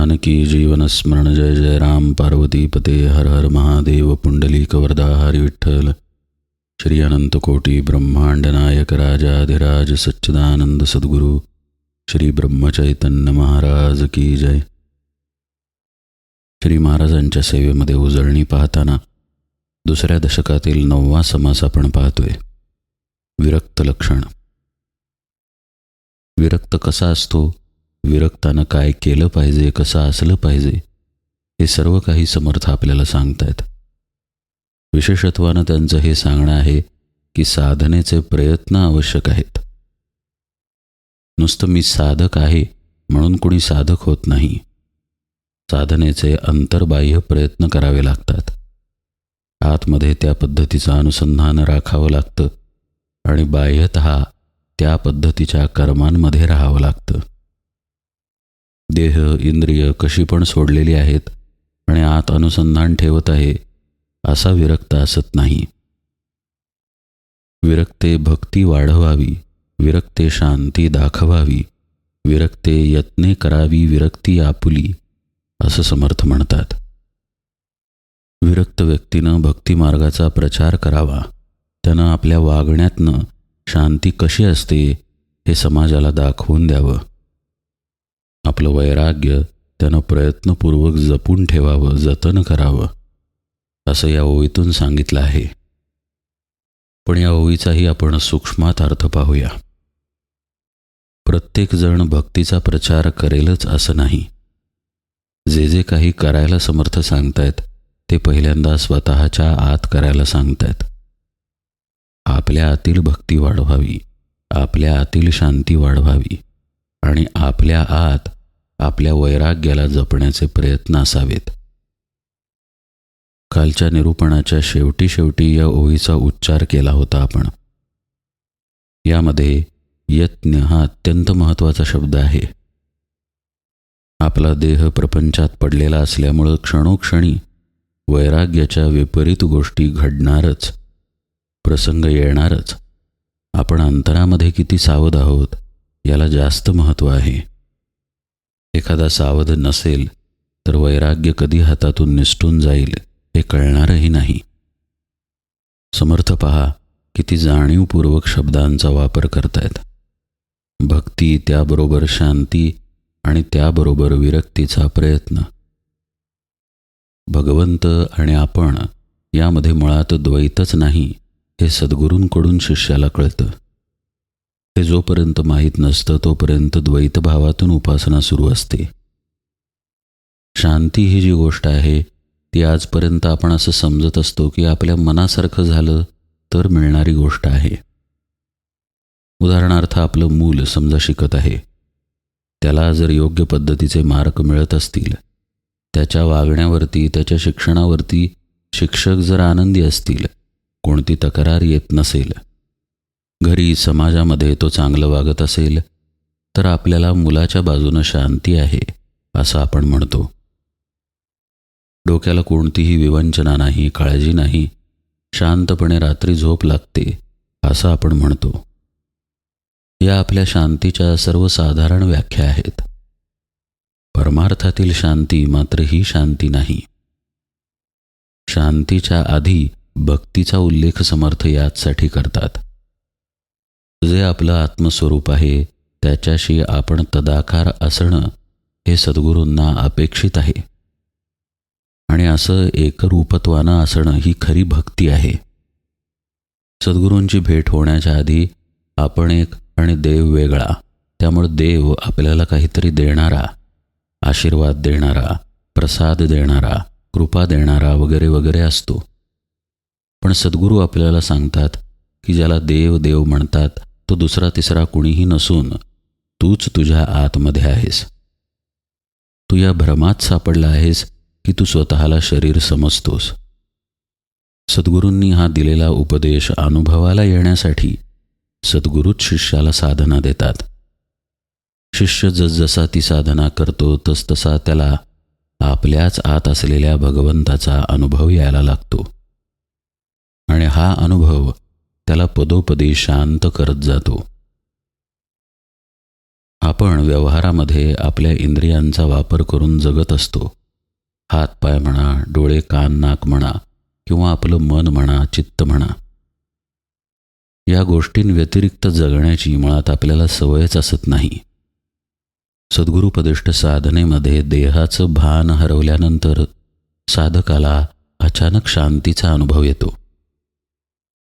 जानकी जीवनस्मरण जय जय राम पार्वती पते हर हर महादेव पुंडलीक वरदा हरी विठ्ठल। श्री अनंतकोटी ब्रह्मांड नायक राजाधिराज सच्चिदानंद सद्गुरू श्री ब्रह्मचैतन्य महाराज की जय। श्री महाराजांच्या सेवेमध्ये उजळणी पाहताना दुसऱ्या दशकातील नववा समास आपण पाहतोय. विरक्त लक्षण. विरक्त कसा असतो? विरक्तानं काय केलं पाहिजे कसं असलं पाहिजे हे सर्व काही समर्थ आपल्याला सांगतायत. विशेषत्वानं त्यांचं हे सांगणं आहे की साधनेचे प्रयत्न आवश्यक आहेत. नुसतं मी साधक आहे म्हणून कुणी साधक होत नाही. साधनेचे अंतर्बाह्य प्रयत्न करावे लागतात. आतमध्ये त्या पद्धतीचं अनुसंधान राखावं लागतं आणि बाह्यत त्या पद्धतीच्या कर्मांमध्ये राहावं लागतं. देह इंद्रिय कशी पण सोडलेली आहेत आणि आत अनुसंधान ठेवत आहे असा विरक्त असत नाही. विरक्ते भक्ती वाढवावी विरक्ते शांती दाखवावी विरक्ते यत्ने करावी विरक्ती आपुली असं समर्थ म्हणतात. विरक्त व्यक्तीनं भक्तिमार्गाचा प्रचार करावा त्यानं आपल्या वागण्यातनं शांती कशी असते हे समाजाला दाखवून द्यावं. आपलं वैराग्य त्यानं प्रयत्नपूर्वक जपून ठेवावं जतन करावं असं या ओळीतून सांगितलं आहे. पण या ओळीचाही आपण सूक्ष्मात अर्थ पाहूया. प्रत्येकजण भक्तीचा प्रचार करेलच असं नाही. जे जे काही करायला समर्थ सांगतायत ते पहिल्यांदा स्वतःच्या आत करायला सांगतायत. आपल्या आतील भक्ती वाढवावी आपल्या आतील शांती वाढवावी आणि आपल्या आत आपल्या वैराग्याला जपण्याचे प्रयत्न असावेत. कालच्या निरूपणाच्या शेवटी शेवटी या ओळीचा उच्चार केला होता आपण. यामध्ये यत्न हा अत्यंत महत्त्वाचा शब्द आहे. आपला देह प्रपंचात पडलेला असल्यामुळं क्षणोक्षणी वैराग्याच्या विपरीत गोष्टी घडणारच प्रसंग येणारच. आपण अंतरामध्ये किती सावध आहोत याला जास्त महत्त्व आहे. एखादा सावध नसेल तर वैराग्य कधी हातातून निसटून जाईल हे कळणारही नाही. समर्थ पहा किती जाणीवपूर्वक शब्दांचा वापर करतायत. भक्ती त्याबरोबर शांती आणि त्याबरोबर विरक्तीचा प्रयत्न. भगवंत आणि आपण यामध्ये मुळात द्वैतच नाही हे सद्गुरूंकडून शिष्याला कळतं. हे जोपर्यंत माहीत नसतं तोपर्यंत द्वैतभावातून उपासना सुरू असते. शांती ही जी गोष्ट आहे ती आजपर्यंत आपण असं समजत असतो की आपल्या मनासारखं झालं तर मिळणारी गोष्ट आहे. उदाहरणार्थ आपलं मूल समजा शिकत आहे. त्याला जर योग्य पद्धतीचे मार्क मिळत असतील त्याच्या वागण्यावरती त्याच्या शिक्षणावरती शिक्षक जर आनंदी असतील कोणती तक्रार येत नसेल घरी समाजामध्ये तो चांगलं वागत असेल तर आपल्याला मुलाच्या बाजूनं शांती आहे असं आपण म्हणतो. डोक्याला कोणतीही विवंचना नाही काळजी नाही शांतपणे रात्री झोप लागते असं आपण म्हणतो. या आपल्या शांतीच्या सर्वसाधारण व्याख्या आहेत. परमार्थातील शांती मात्र ही शांती नाही. शांतीच्या आधी भक्तीचा उल्लेख समर्थ याचसाठी करतात. जे आपलं आत्मस्वरूप आहे त्याच्याशी आपण तदाकार असणं हे सद्गुरूंना अपेक्षित आहे. आणि असं एकरूपत्वानं असणं ही खरी भक्ती आहे. सद्गुरूंची भेट होण्याच्या आधी आपण एक आणि देव वेगळा त्यामुळे देव आपल्याला काहीतरी देणारा आशीर्वाद देणारा प्रसाद देणारा कृपा देणारा वगैरे वगैरे असतो. पण सद्गुरू आपल्याला सांगतात की ज्याला देव देव म्हणतात तो दुसरा तिसरा कुणीही नसून तूच तुझ्या आतमध्ये आहेस. तू या भ्रमात सापडला आहेस की तू स्वतःला शरीर समजतोस. सद्गुरूंनी हा दिलेला उपदेश अनुभवाला येण्यासाठी सद्गुरूच शिष्याला साधना देतात. शिष्य जसजसा ती साधना करतो तसतसा त्याला आपल्याच आत असलेल्या भगवंताचा अनुभव यायला लागतो. आणि हा अनुभव त्याला पदोपदी शांत करत जातो. आपण व्यवहारामध्ये आपल्या इंद्रियांचा वापर करून जगत असतो. हात पाय म्हणा डोळे कान नाक म्हणा किंवा आपलं मन म्हणा चित्त म्हणा. या गोष्टींव्यतिरिक्त जगण्याची मुळात आपल्याला सवयच असत नाही. सद्गुरुपदिष्ट साधनेमध्ये देहाचं भान हरवल्यानंतर साधकाला अचानक शांतीचा अनुभव येतो.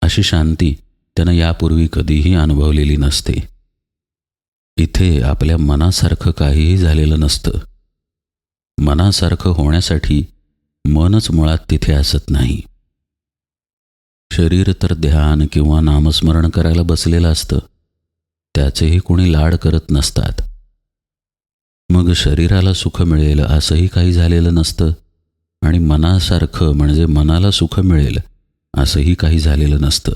अशी शांती त्यानं यापूर्वी कधीही अनुभवलेली नसते. इथे आपल्या मनासारखं काहीही झालेलं नसतं. मनासारखं होण्यासाठी मनच मुळात तिथे असत नाही. शरीर तर ध्यान किंवा नामस्मरण करायला बसलेलं असतं. त्याचेही कोणी लाड करत नसतात. मग शरीराला सुख मिळेल असंही काही झालेलं नसतं आणि मनासारखं म्हणजे मनाला सुख मिळेल असंही काही झालेलं नसतं.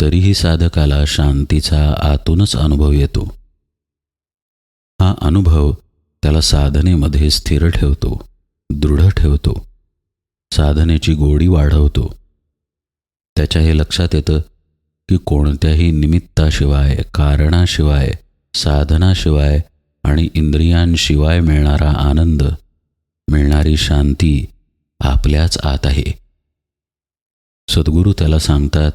तरीही साधकाला शांतीचा आतूनच अनुभव येतो. हा अनुभव त्याला साधनेमध्ये स्थिर ठेवतो दृढ ठेवतो साधनेची गोडी वाढवतो. त्याच्या हे लक्षात येतं की कोणत्याही निमित्ताशिवाय कारणाशिवाय साधनाशिवाय आणि इंद्रियांशिवाय मिळणारा आनंद मिळणारी शांती आपल्याच आत आहे. सद्गुरू त्याला सांगतात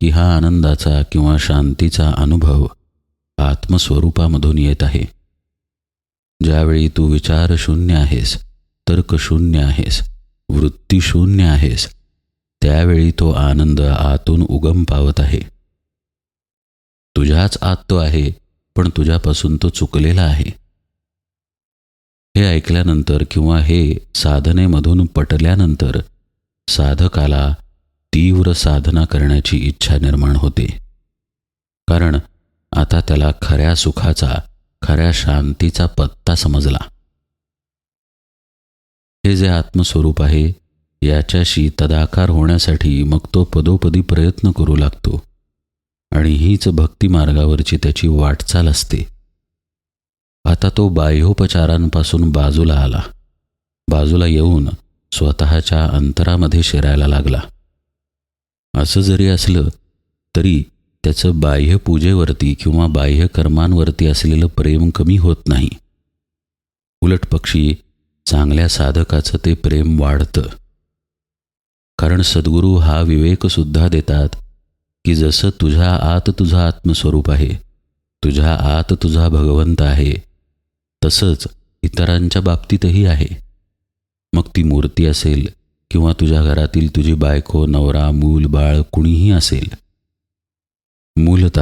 की हा आनंदाचा किंवा शांतीचा अनुभव आत्मस्वरूपामधून येत आहे. ज्यावेळी तू विचारशून्य आहेस तर्कशून्य आहेस वृत्तीशून्य आहेस त्यावेळी तो आनंद आतून उगम पावत आहे. तुझ्याच आत तो आहे पण तुझ्यापासून तो चुकलेला आहे. हे ऐकल्यानंतर किंवा हे साधनेमधून पटल्यानंतर साधकाला तीव्र साधना करण्याची इच्छा निर्माण होते. कारण आता त्याला खऱ्या सुखाचा खऱ्या शांतीचा पत्ता समजला. हे जे आत्मस्वरूप आहे याच्याशी तदाकार होण्यासाठी मग तो पदोपदी प्रयत्न करू लागतो. आणि हीच भक्तिमार्गावरची त्याची वाटचाल असते. आता तो बाह्योपचारांपासून बाजूला आला. बाजूला येऊन स्वतःच्या अंतरामध्ये शिरायला लागला. असं जरी असलं तरी त्याचं बाह्य पूजेवरती किंवा बाह्य कर्मांवरती असलेलं प्रेम कमी होत नाही. उलट पक्षी चांगल्या साधकाचं ते प्रेम वाढतं. कारण सद्गुरू हा विवेकसुद्धा देतात की जसं तुझ्या आत तुझा आत्मस्वरूप आहे तुझ्या आत तुझा भगवंत आहे तसंच इतरांच्या बाबतीतही आहे. मग ती मूर्ती असेल किंवा तुझ्या घरातील तुझी बायको नवरा मूल बाळ कुणीही असेल मूलत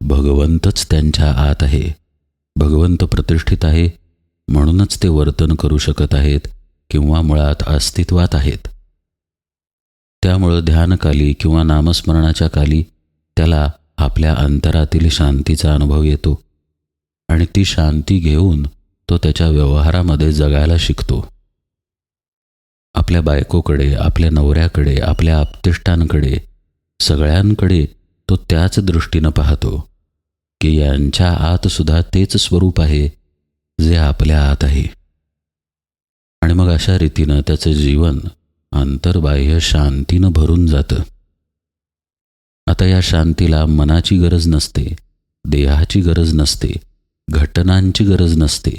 भगवंतच त्यांच्या आत आहे. भगवंत प्रतिष्ठित आहे म्हणूनच ते वर्तन करू शकत आहेत किंवा मुळात अस्तित्वात आहेत. त्यामुळं ध्यानकाली किंवा नामस्मरणाच्या काली त्याला आपल्या अंतरातील शांतीचा अनुभव येतो आणि ती शांती घेऊन तो त्याच्या व्यवहारामध्ये जगायला शिकतो. आपल्या बायकोकडे आपल्या नवऱ्याकडे आपल्या आपतिष्टांकडे सगळ्यांकडे तो त्याच दृष्टीनं पाहतो की यांच्या आतसुद्धा तेच स्वरूप आहे जे आपल्या आत आहे. आणि मग अशा रीतीनं त्याचं जीवन अंतर्बाह्य शांतीनं भरून जातं. आता या शांतीला मनाची गरज नसते देहाची गरज नसते घटनांची गरज नसते.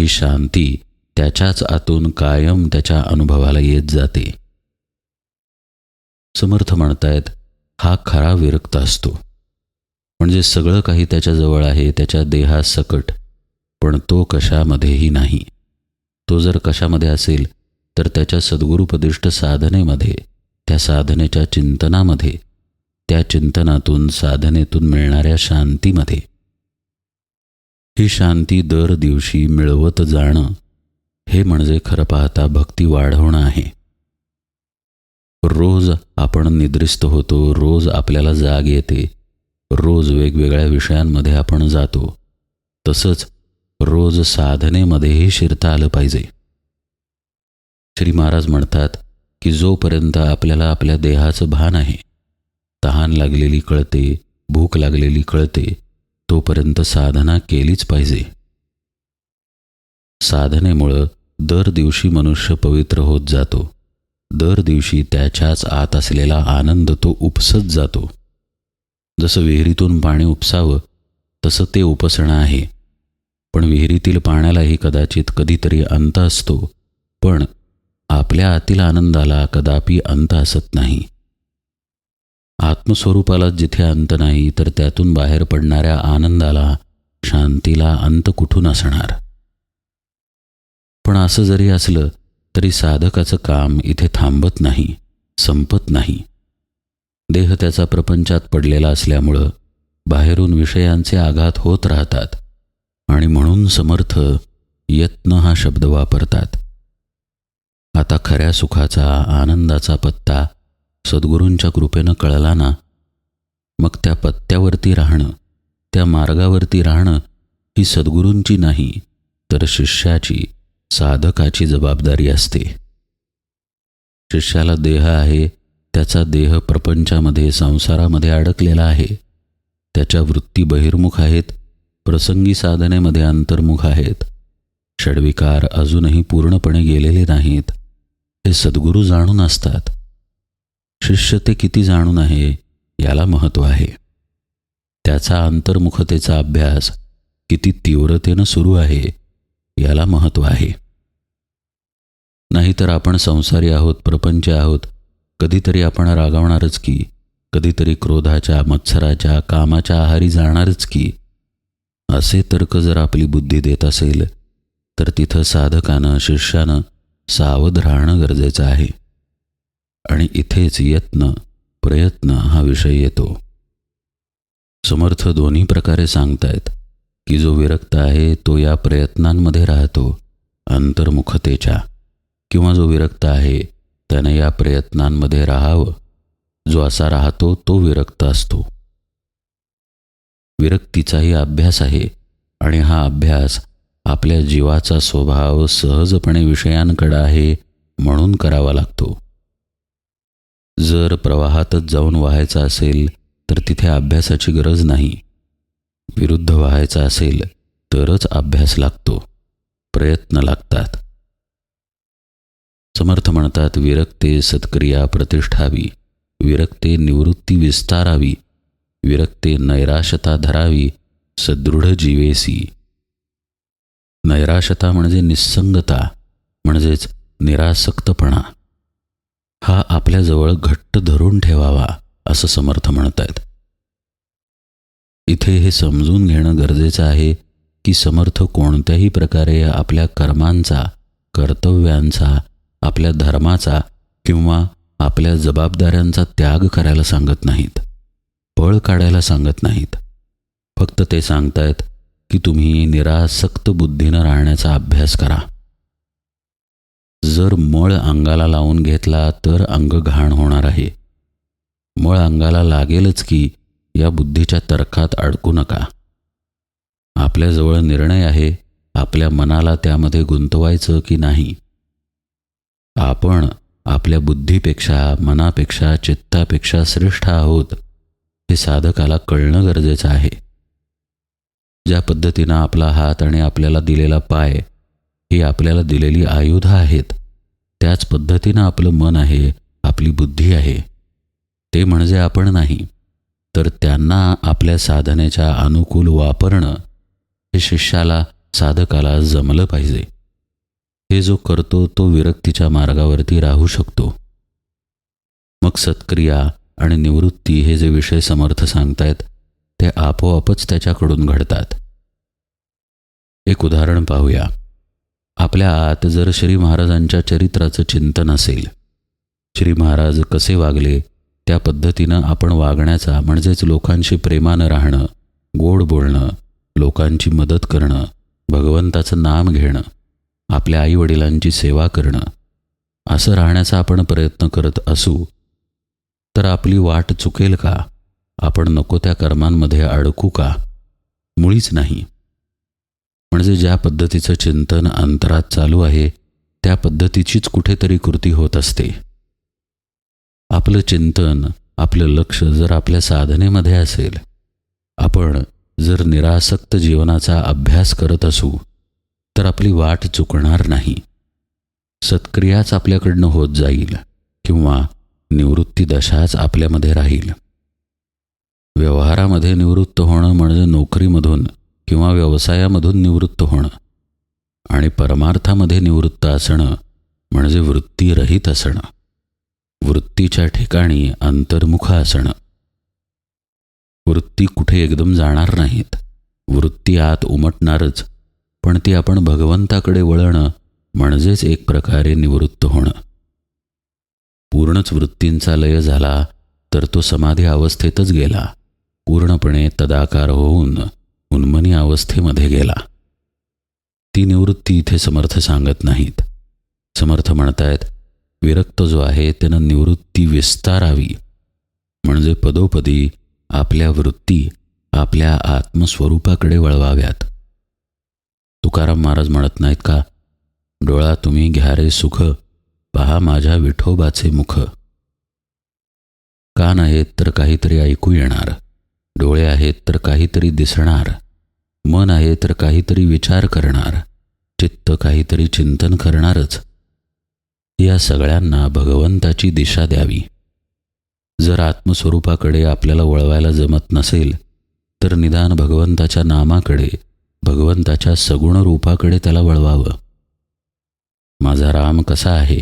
ही शांती त्याच्याच आतून कायम त्याच्या अनुभवाला येत जाते. समर्थ म्हणतायत हा खरा विरक्त असतो. म्हणजे सगळं काही त्याच्याजवळ आहे त्याच्या देहासकट पण तो कशामध्येही नाही. तो जर कशामध्ये असेल तर त्याच्या सद्गुरुपदिष्ट साधनेमध्ये त्या साधनेच्या चिंतनामध्ये त्या चिंतनातून साधनेतून मिळणाऱ्या शांतीमध्ये. ही शांती दर दिवशी मिळवत जाणं हे म्हणजे खरं पाहता भक्ती वाढवणं आहे. रोज आपण निद्रिस्त होतो रोज आपल्याला जाग येते रोज वेगवेगळ्या विषयांमध्ये आपण जातो. तसंच रोज साधनेमध्येही शिरता आलं पाहिजे. श्री महाराज म्हणतात की जोपर्यंत आपल्याला आपल्या देहाचं भान आहे तहान लागलेली कळते भूक लागलेली कळते तोपर्यंत साधना केलीच पाहिजे. साधनेमुळं दर दिवशी मनुष्य पवित्र होत जातो. दर दिवशी त्याच्याच आत असलेला आनंद तो उपसत जातो. जसं विहिरीतून पाणी उपसावं तसं ते उपसणं आहे. पण विहिरीतील पाण्यालाही कदाचित कधीतरी अंत असतो पण आपल्या आतील आनंदाला कदापि अंत असत नाही. आत्मस्वरूपाला जिथे अंत नाही तर त्यातून बाहेर पडणाऱ्या आनंदाला शांतीला अंत कुठून असणार? पण असं जरी असलं तरी साधकाचं काम इथे थांबत नाही संपत नाही. देह त्याचा प्रपंचात पडलेला असल्यामुळं बाहेरून विषयांचे आघात होत राहतात आणि म्हणून समर्थ यत्न हा शब्द वापरतात. आता खऱ्या सुखाचा आनंदाचा पत्ता सद्गुरूंच्या कृपेनं कळला ना? मग त्या पत्त्यावरती राहणं त्या मार्गावरती राहणं ही सद्गुरूंची नाही तर शिष्याची साधकाची जबाबदारी असते. शिष्याला देह आहे त्याचा देह प्रपंचामध्ये संसारामध्ये अडकलेला आहे. त्याच्या वृत्ती बहिर्मुख आहेत प्रसंगी साधनेमध्ये अंतर्मुख आहेत. षडविकार अजूनही पूर्णपणे गेलेले नाहीत. हे सद्गुरू जाणून असतात. शिष्य ते किती जाणून आहे याला महत्त्व आहे. त्याचा अंतर्मुखतेचा अभ्यास किती तीव्रतेनं सुरू आहे याला महत्त्व आहे. नाहीतर आपण संसारी आहोत प्रपंच आहोत. कधीतरी आपण रागावणारच की कधीतरी क्रोधाच्या मत्सराच्या कामाच्या आहारी जाणारच की. असे तर्क जर आपली बुद्धी देत असेल तर तिथं साधकानं शिष्यानं सावध राहणं गरजेचं आहे. आणि इथेच यत्न प्रयत्न हा विषय येतो. समर्थ दोन्ही प्रकारे सांगतायत की जो विरक्त आहे तो या प्रयत्नांमध्ये राहतो अंतर्मुखतेच्या. किंवा जो विरक्त आहे त्याने या प्रयत्नांमध्ये राहावं. जो असा राहतो तो विरक्त असतो. विरक्तीचाही अभ्यास आहे आणि हा अभ्यास आपल्या जीवाचा स्वभाव सहजपणे विषयांकडे आहे म्हणून करावा लागतो. जर प्रवाहातच जाऊन व्हायचा असेल तर तिथे अभ्यासाची गरज नाही. विरुद्ध व्हायचा असेल तरच अभ्यास लागतो. प्रयत्न लागतात. समर्थ म्हणतात विरक्ते सत्क्रिया प्रतिष्ठावी विरक्ते निवृत्ती विस्तारावी विरक्ते नैराशता धरावी सदृढ जीवेसी. नैराशता म्हणजे निस्संगता म्हणजेच निरासक्तपणा. हा आपल्याजवळ घट्ट धरून ठेवावा असं समर्थ म्हणतायत. इथे हे समजून घेणं गरजेचं आहे की समर्थ कोणत्याही प्रकारे आपल्या कर्मांचा कर्तव्यांचा आपल्या धर्माचा किंवा आपल्या जबाबदाऱ्यांचा त्याग करायला सांगत नाहीत. पळ काढायला सांगत नाहीत. फक्त ते सांगतायत की तुम्ही निरासक्त बुद्धीनं राहण्याचा अभ्यास करा. जर मळ अंगाला लावून घेतला तर अंग घाण होणार आहे. मळ अंगाला लागेलच की या बुद्धीच्या तर्कात अडकू नका. आपल्याजवळ निर्णय आहे आपल्या मनाला त्यामध्ये गुंतवायचं की नाही. आपण आपल्या बुद्धीपेक्षा मनापेक्षा चित्तापेक्षा श्रेष्ठ आहोत हे साधकाला कळणं गरजेचं आहे. ज्या पद्धतीनं आपला हात आणि आपल्याला दिलेला पाय ही आपल्याला दिलेली आयुधं आहेत त्याच पद्धतीनं आपलं मन आहे आपली बुद्धी आहे. ते म्हणजे आपण नाही तर त्यांना आपल्या साधनेच्या अनुकूल वापरणं हे शिष्याला साधकाला जमलं पाहिजे. हे जो करतो तो विरक्तीच्या मार्गावरती राहू शकतो. मग सत्क्रिया आणि निवृत्ती हे जे विषय समर्थ सांगतायत ते आपोआपच त्याच्याकडून घडतात. एक उदाहरण पाहूया. आपल्या आत जर श्री महाराजांच्या चरित्राचं चिंतन असेल श्री महाराज कसे वागले त्या पद्धतीनं आपण वागण्याचा म्हणजेच लोकांशी प्रेमानं राहणं गोड बोलणं लोकांची मदत करणं भगवंताचं नाम घेणं आपल्या आईवडिलांची सेवा करणं. असं राहण्याचा आपण प्रयत्न करत असू तर आपली वाट चुकेल का? आपण नको त्या कर्मांमध्ये अडकू का? मुळीच नाही. म्हणजे ज्या पद्धतीचं चिंतन अंतरात चालू आहे त्या पद्धतीचीच कुठेतरी कृती होत असते. आपलं चिंतन आपलं लक्ष जर आपल्या साधनेमध्ये असेल आपण जर निरासक्त जीवनाचा अभ्यास करत असू तर आपली वाट चुकणार नाही. सत्क्रियाच आपल्याकडनं होत जाईल किंवा निवृत्ती दशाच आपल्यामध्ये राहील. व्यवहारामध्ये निवृत्त होणं म्हणजे नोकरीमधून किंवा व्यवसायामधून निवृत्त होणं. आणि परमार्थामध्ये निवृत्त असणं म्हणजे वृत्तीरहित असणं. वृत्तीच्या ठिकाणी अंतर्मुख असणं. वृत्ती कुठे एकदम जाणार नाहीत. वृत्ती आत उमटणारच पण ती आपण भगवंताकडे वळणं म्हणजेच एक प्रकारे निवृत्त होणं. पूर्णच वृत्तींचा लय झाला तर तो समाधी अवस्थेतच गेला. पूर्णपणे तदाकार होऊन उन्मनी अवस्थेमध्ये गेला. ती निवृत्ती इथे समर्थ सांगत नाहीत. समर्थ म्हणतायत विरक्त जो आहे त्यानं निवृत्ती विस्तारावी. म्हणजे पदोपदी आपल्या वृत्ती आपल्या आत्मस्वरूपाकडे वळवाव्यात. तुकाराम महाराज म्हणत नाहीत का? डोळा तुम्ही घ्या रे सुख पहा माझ्या विठोबाचे मुख. कान आहेत तर काहीतरी ऐकू येणार. डोळे आहेत तर काहीतरी दिसणार. मन आहे तर काहीतरी विचार करणार. चित्त काहीतरी चिंतन करणारच. या सगळ्यांना भगवंताची दिशा द्यावी. जर आत्मस्वरूपाकडे आपल्याला वळवायला जमत नसेल तर निदान भगवंताच्या नामाकडे भगवंताच्या सगुण रूपाकडे त्याला वळवावं. माझा राम कसा आहे?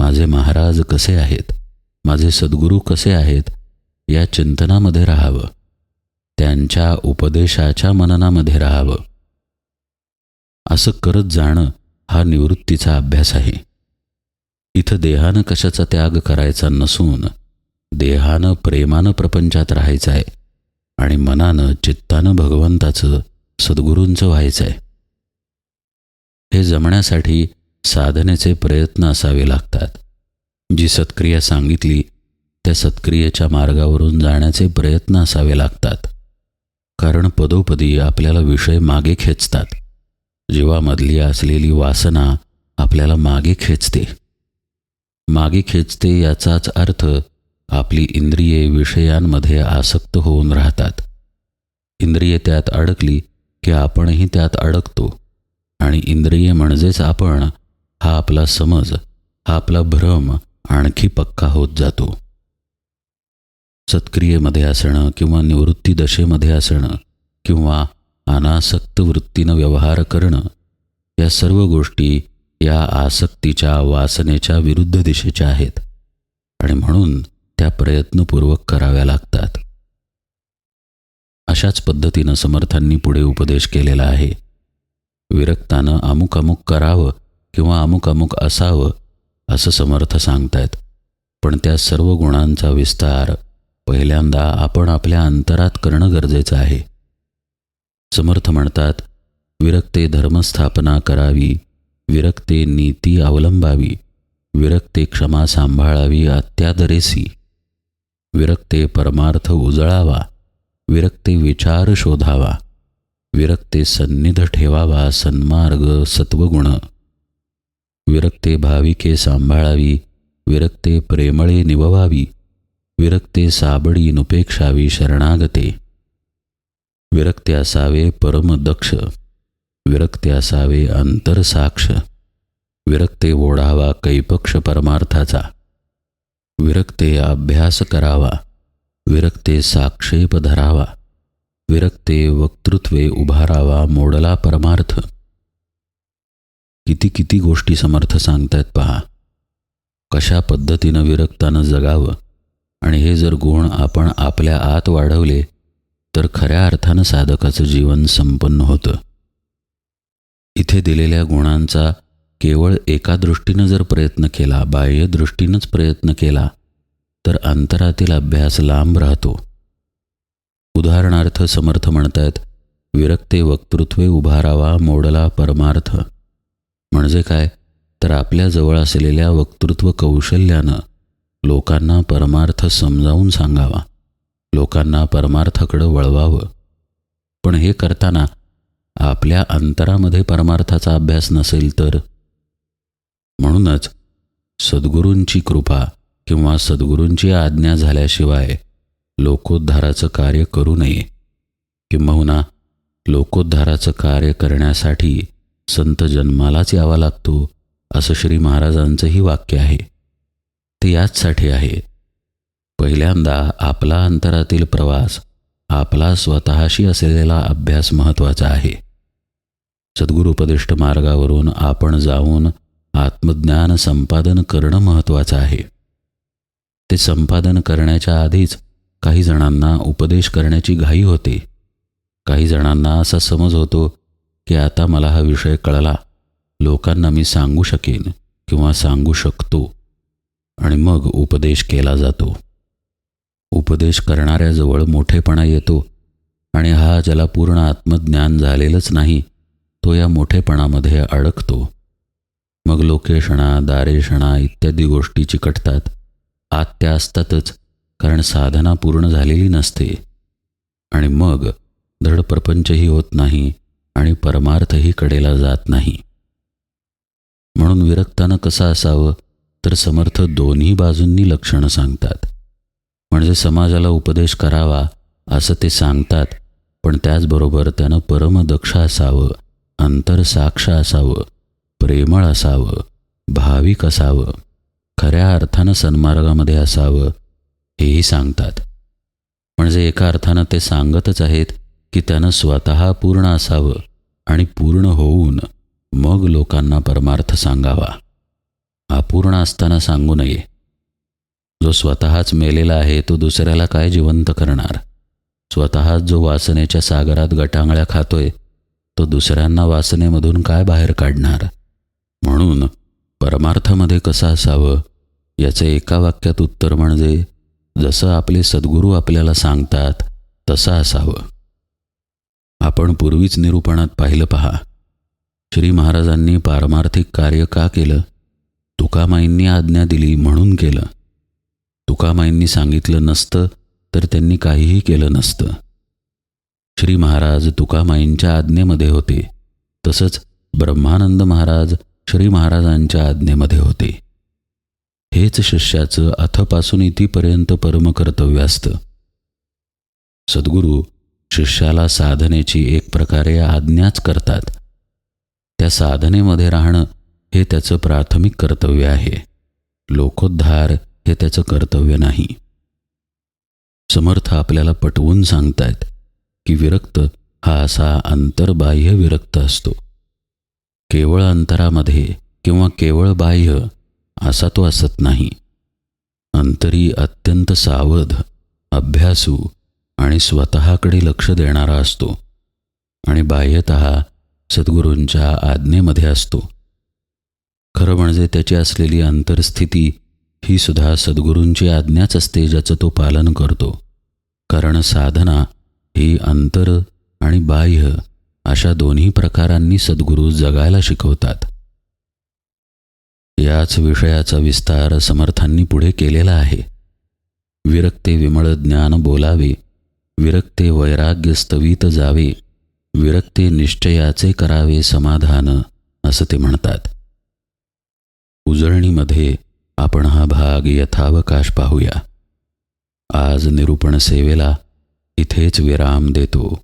माझे महाराज कसे आहेत? माझे सद्गुरू कसे आहेत? या चिंतनामध्ये राहावं. त्यांच्या उपदेशाच्या मननामध्ये राहावं. असं करत जाणं हा निवृत्तीचा अभ्यास आहे. इथं देहानं कशाचा त्याग करायचा नसून देहानं प्रेमानं प्रपंचात राहायचं आहे आणि मनानं चित्तानं भगवंताचं सद्गुरूंचं व्हायचं आहे हे जमण्यासाठी साधनेचे प्रयत्न असावे लागतात. जी सत्क्रिया सांगितली त्या सत्क्रियेच्या मार्गावरून जाण्याचे प्रयत्न असावे लागतात. कारण पदोपदी आपल्याला विषय मागे खेचतात. जीवामधली असलेली वासना आपल्याला मागे खेचते. मागे खेचते याचाच अर्थ आपली इंद्रिये विषयांमध्ये आसक्त होऊन राहतात. इंद्रिये त्यात अडकली की आपणही त्यात अडकतो. आणि इंद्रिय म्हणजेच आपण हा आपला समज हा आपला भ्रम आणखी पक्का होत जातो. सत्क्रियेमध्ये असणं किंवा निवृत्ती दशेमध्ये असणं किंवा अनासक्त वृत्तीनं व्यवहार करणं या सर्व गोष्टी या आसक्तीच्या वासनेच्या विरुद्ध दिशेच्या आहेत. आणि म्हणून त्या प्रयत्नपूर्वक कराव्या लागतात. अशाच पद्धतीनं समर्थांनी पुढे उपदेश केलेला आहे. विरक्तानं अमुक अमुक करावं किंवा अमुक अमुक असावं असं समर्थ सांगतायत. पण त्या सर्व गुणांचा विस्तार पहिल्यांदा आपण आपल्या अंतरात करणं गरजेचं आहे. समर्थ म्हणतात विरक्ते धर्मस्थापना करावी विरक्ते नीती अवलंबावी विरक्ते क्षमा सांभाळावी अत्यादरेसी. विरक्ते परमार्थ उजळावा विरक्ते विचार शोधावा. विरक्ते सन्निध ठेवावा सन्मार्ग सत्वगुण. विरक्ते भाविके सांभाळावी विरक्ते प्रेमळे निववावी विरक्ते साबडी नुपेक्षावी शरणागते. विरक्ते असावे परमदक्ष विरक्ते असावे अंतरसाक्ष विरक्ते ओढावा कैपक्ष परमार्थाचा. विरक्ते अभ्यास करावा. विरक्ते साक्षेप धरावा विरक्ते वक्तृत्वे उभारावा मोडला परमार्थ. किती किती गोष्टी समर्थ सांगतायत पहा. कशा पद्धतीनं विरक्तानं जगावं आणि हे जर गुण आपण आपल्या आत वाढवले तर खऱ्या अर्थानं साधकाचं जीवन संपन्न होतं. इथे दिलेल्या गुणांचा केवळ एका दृष्टीनं जर प्रयत्न केला बाह्य दृष्टीनंच प्रयत्न केला तर अंतरातील अभ्यास लांब राहतो. उदाहरणार्थ समर्थ म्हणतायत विरक्ते वक्तृत्वे उभारावा मोडला परमार्थ. म्हणजे काय? तर आपल्याजवळ असलेल्या वक्तृत्व कौशल्यानं लोकांना परमार्थ समजावून सांगावा. लोकांना परमार्थाकडं वळवावं. पण हे करताना आपल्या अंतरामध्ये परमार्थाचा अभ्यास नसेल तर? म्हणूनच सद्गुरूंची कृपा किंवा सद्गुरूंची आज्ञा झाल्याशिवाय लोकोद्धाराचं कार्य करू नये. किंबहुना लोकोद्धाराचं कार्य करण्यासाठी संत जन्मालाच यावा लागतो असं श्री महाराजांचंही वाक्य आहे. ते याचसाठी आहे. पहिल्यांदा आपला अंतरातील प्रवास आपला स्वतःशी असलेला अभ्यास महत्त्वाचा आहे. सद्गुरुपदिष्ट मार्गावरून आपण जाऊन आत्मज्ञान संपादन करणं महत्त्वाचं आहे. ते संपादन करण्याच्या आधीच काही जणांना उपदेश करण्याची घाई होते. काही जणांना असा समज होतो की आता मला हा विषय कळला. लोकांना मी सांगू शकेन किंवा सांगू शकतो. आणि मग उपदेश केला जातो. उपदेश करणाऱ्याजवळ मोठेपणा येतो आणि हा ज्याला पूर्ण आत्मज्ञान झालेलंच नाही तो या मोठेपणामध्ये अडकतो. मग लोकेशणा दारेशणा इत्यादी गोष्टी चिकटतात. आत्या असतातच कारण साधना पूर्ण झालेली नसते. आणि मग धड प्रपंचही होत नाही आणि परमार्थही कडेला जात नाही. म्हणून विरक्तानं कसं असावं तर समर्थ दोन्ही बाजूंनी लक्षणं सांगतात. म्हणजे समाजाला उपदेश करावा असं ते सांगतात पण त्याचबरोबर त्यानं परमदक्ष असावं अंतरसाक्ष असावं प्रेमळ असावं भाविक असावं. खऱ्या अर्थानं सन्मार्गामध्ये असावं हेही सांगतात. म्हणजे एका अर्थानं ते सांगतच आहेत की त्यानं स्वतः पूर्ण असावं आणि पूर्ण होऊन मग लोकांना परमार्थ सांगावा. अपूर्ण असताना सांगू नये. जो स्वतःच मेलेला आहे तो दुसऱ्याला काय जिवंत करणार? स्वतःच जो वासनेच्या सागरात गटांगळ्या खातोय तो दुसऱ्यांना वासनेमधून काय बाहेर काढणार? म्हणून परमार्थामध्ये कसं असावं? याचं एका वाक्यात उत्तर म्हणजे जसं आपले सद्गुरू आपल्याला सांगतात तसं असावं. आपण पूर्वीच निरूपणात पाहिलं पहा. श्री महाराजांनी पारमार्थिक कार्य का केलं? तुकामाईंनी आज्ञा दिली म्हणून केलं. तुकामाईंनी सांगितलं नसतं तर त्यांनी काहीही केलं नसतं. श्री महाराज तुकामाईंच्या आज्ञेमध्ये होते. तसंच ब्रह्मानंद महाराज श्री महाराजांच्या आज्ञेमध्ये होते. हेच शिष्याचं अथपासून इथीपर्यंत परमकर्तव्य असतं. सद्गुरू शिष्याला साधनेची एक प्रकारे आज्ञाच करतात. त्या साधनेमध्ये राहणं हे त्याचं प्राथमिक कर्तव्य आहे. लोकोद्धार हे त्याचं कर्तव्य नाही. समर्थ आपल्याला पटवून सांगतायत की विरक्त हा असा अंतर्बाह्य विरक्त असतो. केवळ अंतरामध्ये किंवा केवळ बाह्य असा तो असत नाही. अंतरी अत्यंत सावध अभ्यासू आणि स्वतःकडे लक्ष देणारा असतो आणि बाह्यत सद्गुरूंच्या आज्ञेमध्ये असतो. खरं म्हणजे त्याची असलेली अंतरस्थिती ही सुद्धा सद्गुरूंची आज्ञाच असते ज्याचं तो पालन करतो. कारण साधना ही अंतर आणि बाह्य अशा दोन्ही प्रकारांनी सद्गुरू जगायला शिकवतात. याच विषयाचा विस्तार समर्थांनी पुढे केलेला आहे. विरक्ते विमळ ज्ञान बोलावे विरक्ते वैराग्य स्तवित जावे विरक्ते निश्चयाचे करावे समाधान असं ते म्हणतात. उजळणीमध्ये आपण हा भाग यथावकाश पाहूया. आज निरूपण सेवेला इथेच विराम देतो.